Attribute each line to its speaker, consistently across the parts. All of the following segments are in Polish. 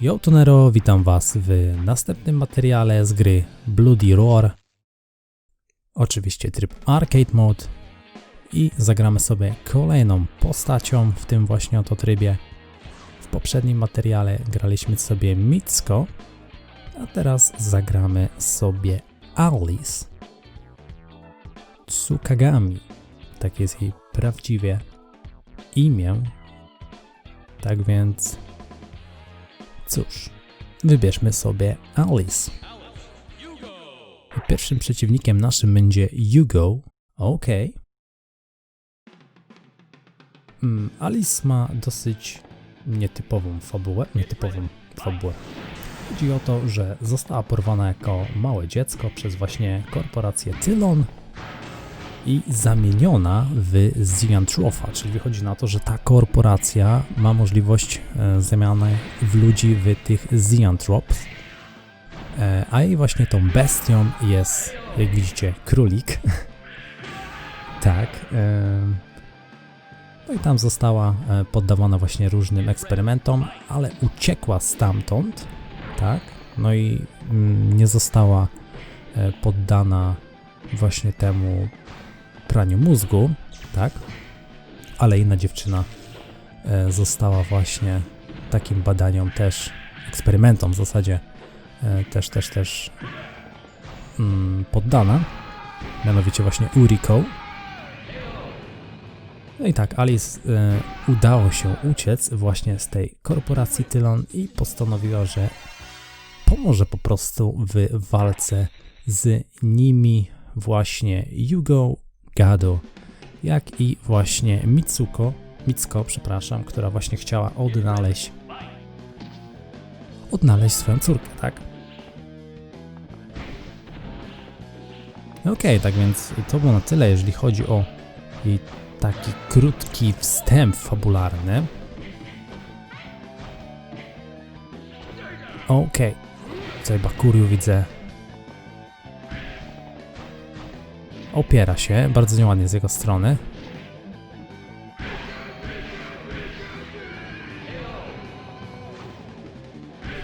Speaker 1: Yo Tonero, witam Was w następnym materiale z gry Bloody Roar. Oczywiście tryb Arcade Mode i zagramy sobie kolejną postacią w tym właśnie oto trybie. W poprzednim materiale graliśmy sobie Mitsuko, a teraz zagramy sobie Alice Tsukagami. Tak jest jej prawdziwie imię. Tak więc Cóż, wybierzmy sobie Alice. Pierwszym przeciwnikiem naszym będzie Hugo. Ok. Mm, Alice ma dosyć nietypową fabułę. Nietypową fabułę. Chodzi o to, że została porwana jako małe dziecko przez właśnie korporację Tylon i zamieniona w Ziantrofa, czyli wychodzi na to, że ta korporacja ma możliwość e, zamiany w ludzi w tych Ziantrops, e, a jej właśnie tą bestią jest, jak widzicie, królik. tak. E, no i tam została poddawana właśnie różnym eksperymentom, ale uciekła stamtąd, tak? No i mm, nie została poddana właśnie temu praniu mózgu, tak? Ale inna dziewczyna e, została właśnie takim badaniom też, eksperymentom w zasadzie e, też, też, też mm, poddana. Mianowicie właśnie Uriko. No i tak, Alice e, udało się uciec właśnie z tej korporacji Tylon i postanowiła, że pomoże po prostu w walce z nimi właśnie Yugo Gado, jak i właśnie Mitsuko, Mitsuko, przepraszam, która właśnie chciała odnaleźć odnaleźć swoją córkę, tak? Okej, okay, tak więc to było na tyle, jeżeli chodzi o taki krótki wstęp fabularny. Okej, okay. tutaj Bakuriu widzę Opiera się, bardzo nieładnie z jego strony.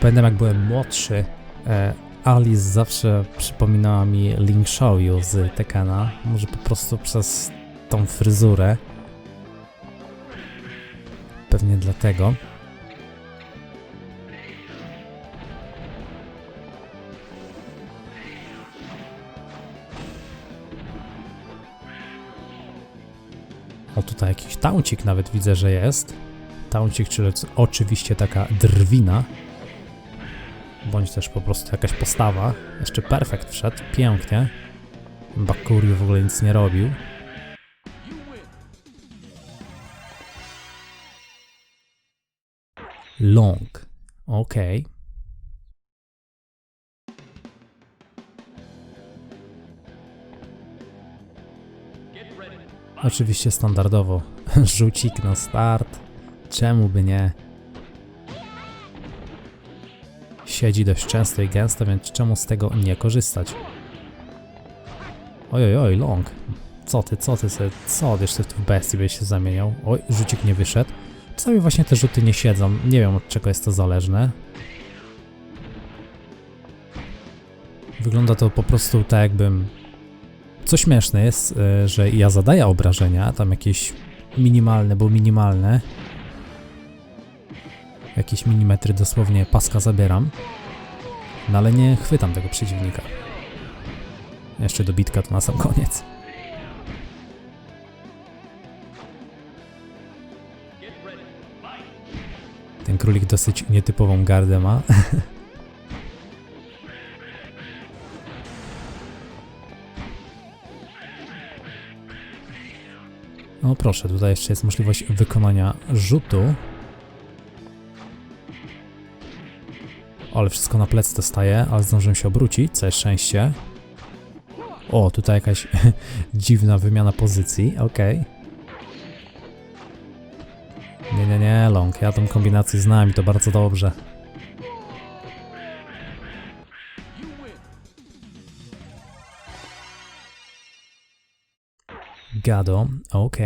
Speaker 1: Pamiętam jak byłem młodszy, e, Alice zawsze przypominała mi Ling Xiaoyu z Tekena. Może po prostu przez tą fryzurę. Pewnie dlatego. O, tutaj jakiś tauncik nawet widzę, że jest. Tauncik, czyli oczywiście taka drwina. Bądź też po prostu jakaś postawa. Jeszcze perfekt wszedł, pięknie. Bakuriu w ogóle nic nie robił. Long. Okej. Okay. Oczywiście standardowo. Rzucik na start. Czemu by nie? Siedzi dość często i gęsto, więc czemu z tego nie korzystać? Oj, oj, oj, long. Co ty, co ty sobie, co ty w bestii byś się zamieniał? Oj, rzucik nie wyszedł. Czasami właśnie te rzuty nie siedzą. Nie wiem od czego jest to zależne. Wygląda to po prostu tak jakbym co śmieszne jest, e, że ja zadaję obrażenia, tam jakieś minimalne, bo minimalne. Jakieś milimetry dosłownie paska zabieram. No ale nie chwytam tego przeciwnika. Jeszcze dobitka to na sam koniec. Ten królik dosyć nietypową gardę ma. No proszę, tutaj jeszcze jest możliwość wykonania rzutu. Ale wszystko na plec dostaje, ale zdążyłem się obrócić, całe szczęście. O, tutaj jakaś dziwna wymiana pozycji, okej. Okay. Nie, nie, nie, Long, ja tą kombinację znam i to bardzo dobrze. Gado, ok.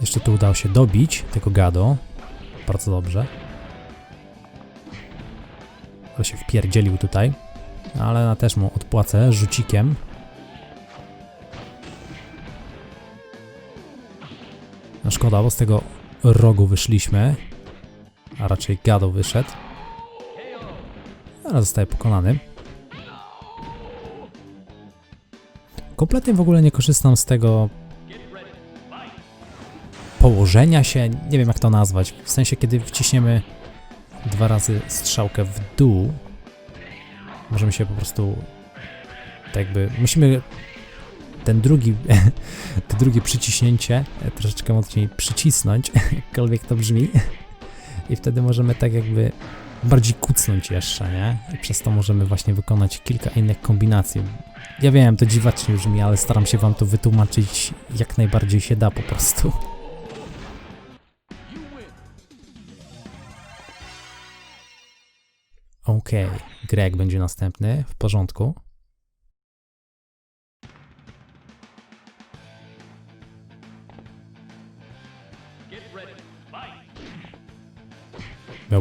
Speaker 1: Jeszcze tu udało się dobić tego gado. Bardzo dobrze. Ale się wpierdzielił tutaj. Ale też mu odpłacę rzucikiem. Szkoda, bo z tego rogu wyszliśmy. A raczej gado wyszedł. Ale zostaje pokonany. Kompletnie w ogóle nie korzystam z tego położenia się, nie wiem jak to nazwać. W sensie, kiedy wciśniemy dwa razy strzałkę w dół, możemy się po prostu tak jakby, musimy ten drugi, to drugie przyciśnięcie troszeczkę mocniej przycisnąć, jakkolwiek to brzmi i wtedy możemy tak jakby bardziej kucnąć jeszcze, nie? I przez to możemy właśnie wykonać kilka innych kombinacji. Ja wiem, to dziwacznie brzmi, ale staram się wam to wytłumaczyć jak najbardziej się da po prostu. Okej, Greg będzie następny, w porządku.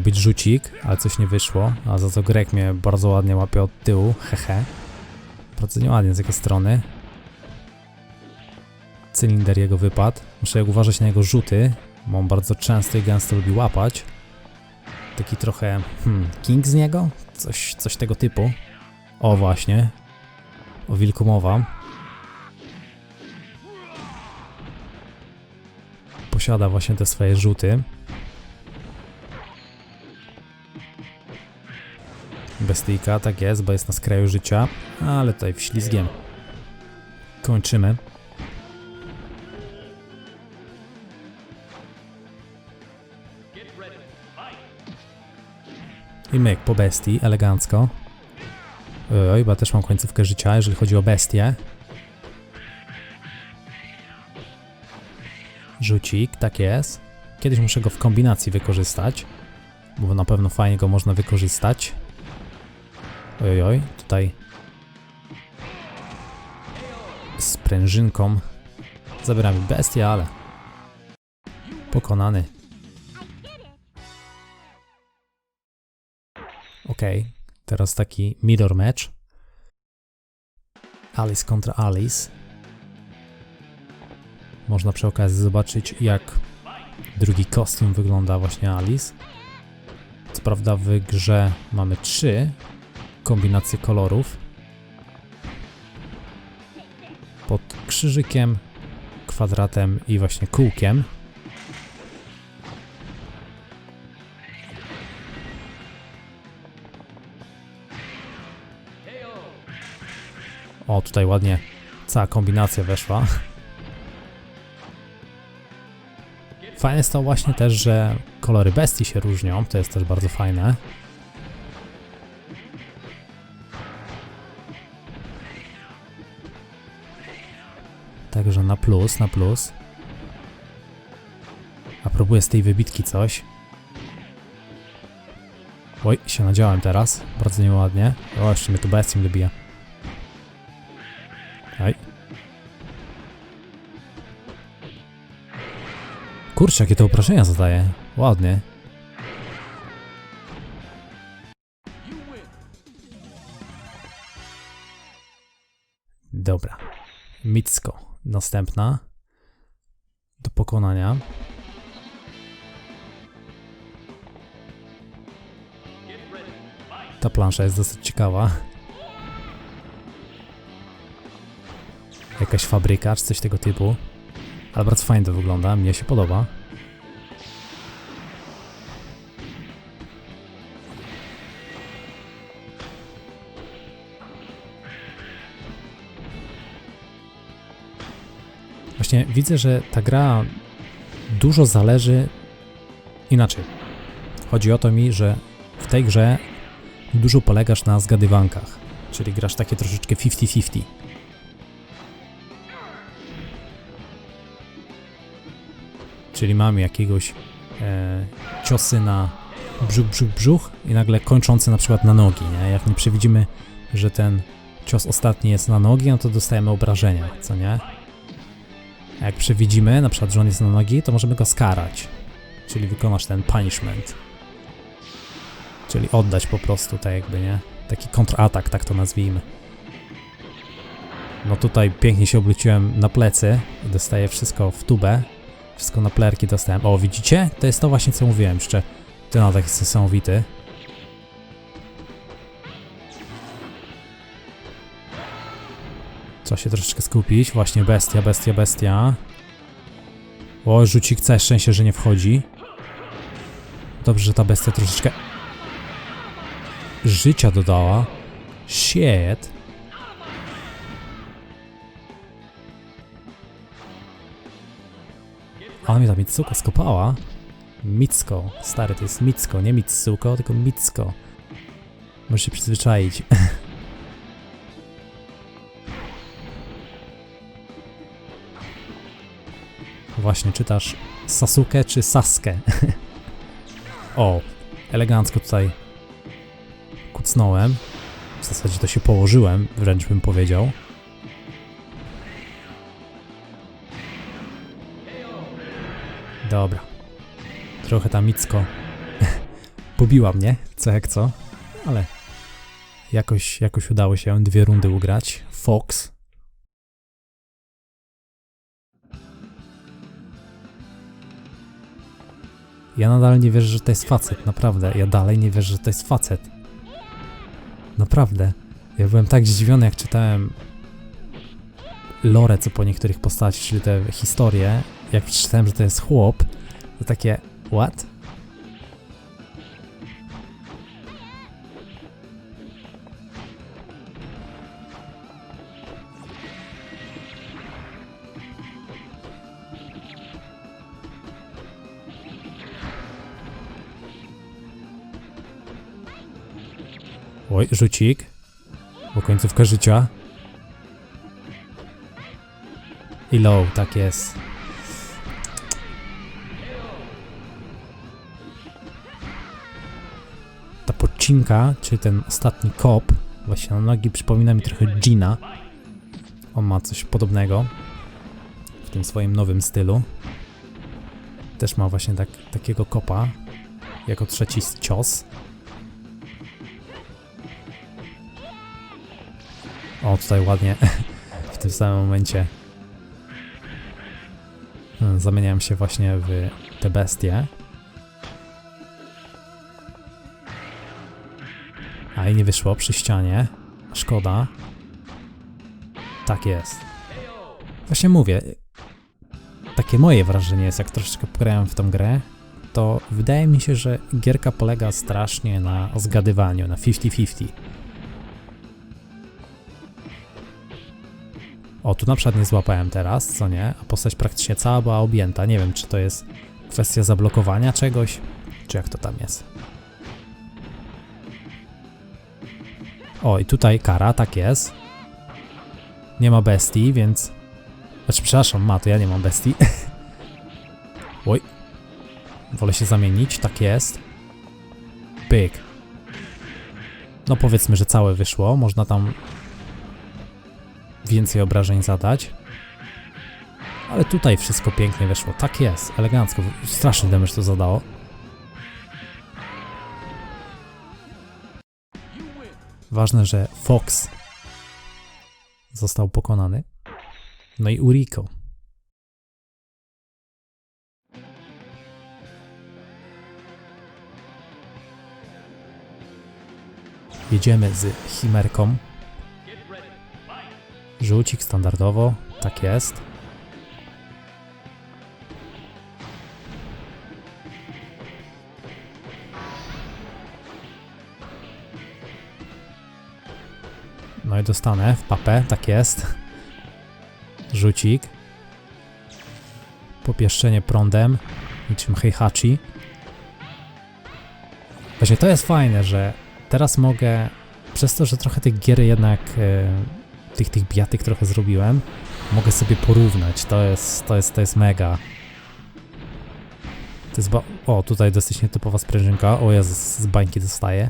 Speaker 1: Być rzucik, ale coś nie wyszło, a za to Greg mnie bardzo ładnie łapie od tyłu, hehe. Bardzo nieładnie z jego strony. Cylinder jego wypadł. Muszę uważać na jego rzuty, bo on bardzo często i gęsto lubi łapać. Taki trochę, hmm, king z niego? Coś, coś tego typu. O właśnie. O wilku mowa. Posiada właśnie te swoje rzuty. Bestyjka, tak jest, bo jest na skraju życia, ale tutaj wślizgiem. Kończymy. I myk po bestii, elegancko. Oj, ja też mam końcówkę życia, jeżeli chodzi o bestię. Rzucik, tak jest. Kiedyś muszę go w kombinacji wykorzystać, bo na pewno fajnie go można wykorzystać. Oj, oj, tutaj z prężynką zabieramy bestię, ale pokonany. Okej, teraz taki mirror match. Alice kontra Alice. Można przy okazji zobaczyć, jak drugi kostium wygląda właśnie Alice. Co prawda w grze mamy trzy kombinacje kolorów. Pod krzyżykiem, kwadratem i właśnie kółkiem. O, tutaj ładnie cała kombinacja weszła. Fajne jest to właśnie też, że kolory bestii się różnią, to jest też bardzo fajne. Także na plus, na plus. A próbuję z tej wybitki coś. Oj, się nadziałem teraz. Bardzo nieładnie. O, jeszcze mnie tu bestią dobija. Oj. Kurczę, jakie to obrażenia zadaje. Ładnie. Dobra. Mitsko. Następna. Do pokonania. Ta plansza jest dosyć ciekawa. Jakaś fabryka, czy coś tego typu. Ale bardzo fajnie to wygląda, mnie się podoba. Właśnie widzę, że ta gra dużo zależy inaczej. Chodzi o to mi, że w tej grze dużo polegasz na zgadywankach, czyli grasz takie troszeczkę 50-50. Czyli mamy jakiegoś e, ciosy na brzuch, brzuch, brzuch i nagle kończący na przykład na nogi, nie? Jak nie przewidzimy, że ten cios ostatni jest na nogi, no to dostajemy obrażenia, co nie? A jak przewidzimy, na przykład, że on jest na nogi, to możemy go skarać. Czyli wykonasz ten punishment. Czyli oddać po prostu, tak jakby, nie? Taki kontratak, tak to nazwijmy. No tutaj pięknie się obróciłem na plecy i dostaję wszystko w tubę. Wszystko na plerki dostałem. O, widzicie? To jest to właśnie, co mówiłem. Jeszcze ten atak jest niesamowity. Trzeba się troszeczkę skupić. Właśnie bestia, bestia, bestia. O, rzucik C, szczęście, że nie wchodzi. Dobrze, że ta bestia troszeczkę życia dodała. Shit. A mnie ta Mitsuko skopała. Micko. Stary, to jest Micko, nie Mitsuko, tylko Micko. Możesz się przyzwyczaić. Właśnie, czytasz Sasuke czy Saskę? o, elegancko tutaj kucnąłem. W zasadzie to się położyłem, wręcz bym powiedział. Dobra. Trochę ta Micko pobiła mnie, co jak co, ale jakoś, jakoś udało się dwie rundy ugrać. Fox. Ja nadal nie wierzę, że to jest facet, naprawdę. Ja dalej nie wierzę, że to jest facet. Naprawdę. Ja byłem tak zdziwiony, jak czytałem lore, co po niektórych postaci, czyli te historie. Jak przeczytałem, że to jest chłop, to takie, what? Oj, rzucik. Bo końcówka życia. I low, tak jest. Ta podcinka, czy ten ostatni kop, właśnie na nogi przypomina mi trochę Gina. On ma coś podobnego w tym swoim nowym stylu. Też ma właśnie tak, takiego kopa jako trzeci cios. O, tutaj ładnie w tym samym momencie zamieniałem się właśnie w te bestie. A i nie wyszło przy ścianie. Szkoda. Tak jest. Właśnie mówię. Takie moje wrażenie jest, jak troszeczkę pograłem w tą grę, to wydaje mi się, że gierka polega strasznie na zgadywaniu, na 50-50. O, tu na przykład nie złapałem teraz, co nie? A postać praktycznie cała była objęta. Nie wiem, czy to jest kwestia zablokowania czegoś, czy jak to tam jest. O, i tutaj kara, tak jest. Nie ma bestii, więc... Znaczy, przepraszam, ma, to ja nie mam bestii. Oj. Wolę się zamienić, tak jest. Pyk. No powiedzmy, że całe wyszło. Można tam więcej obrażeń zadać. Ale tutaj wszystko pięknie wyszło. Tak jest, elegancko. Straszny damage to zadało. Ważne, że Fox został pokonany. No i Uriko. Jedziemy z Chimerką. Rzucik standardowo, tak jest. No i dostanę w papę, tak jest. Rzucik. Popieszczenie prądem, niczym Heihachi. Właśnie to jest fajne, że teraz mogę, przez to, że trochę tych gier jednak, e, tych, tych bijatyk trochę zrobiłem, mogę sobie porównać. To jest, to jest, to jest mega. To jest, O, tutaj dosyć nietypowa sprężynka. O Jezus, z bańki dostaję.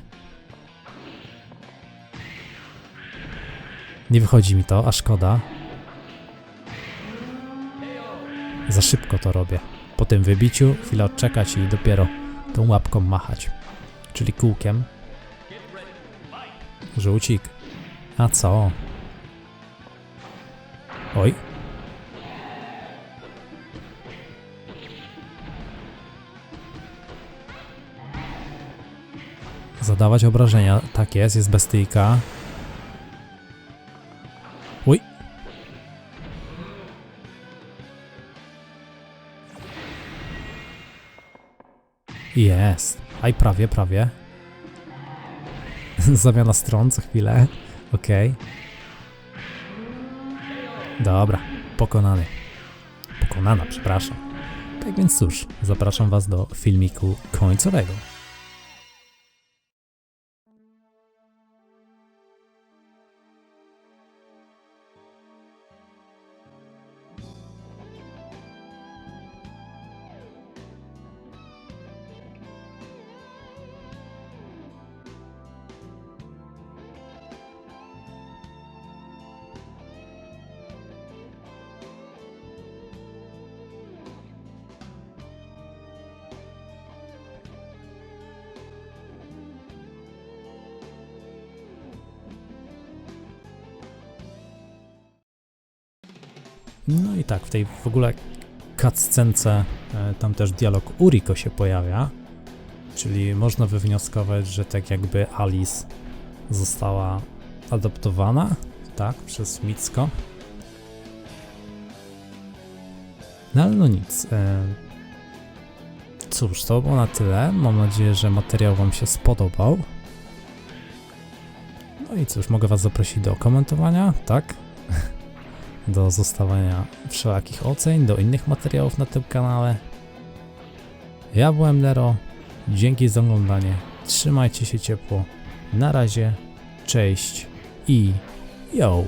Speaker 1: Nie wychodzi mi to, a szkoda. Za szybko to robię. Po tym wybiciu chwilę odczekać i dopiero tą łapką machać. Czyli kółkiem. Żółcik. A co? Oj. Zadawać obrażenia. Tak jest, jest bestyjka. Uj. Jest. Aj, prawie, prawie. Zamiana stron co chwilę. Okej. Dobra, pokonany. Pokonana, przepraszam. Tak więc cóż, zapraszam Was do filmiku końcowego. No i tak, w tej w ogóle cutscence e, tam też dialog Uriko się pojawia, czyli można wywnioskować, że tak jakby Alice została adoptowana, tak, przez Mitsuko. No ale no nic. e, Cóż, to było na tyle. Mam nadzieję, że materiał Wam się spodobał. No i cóż, mogę Was zaprosić do komentowania, tak? Do zostawiania wszelakich ocen, do innych materiałów na tym kanale. Ja byłem Nero, dzięki za oglądanie, trzymajcie się ciepło, na razie, cześć i yo!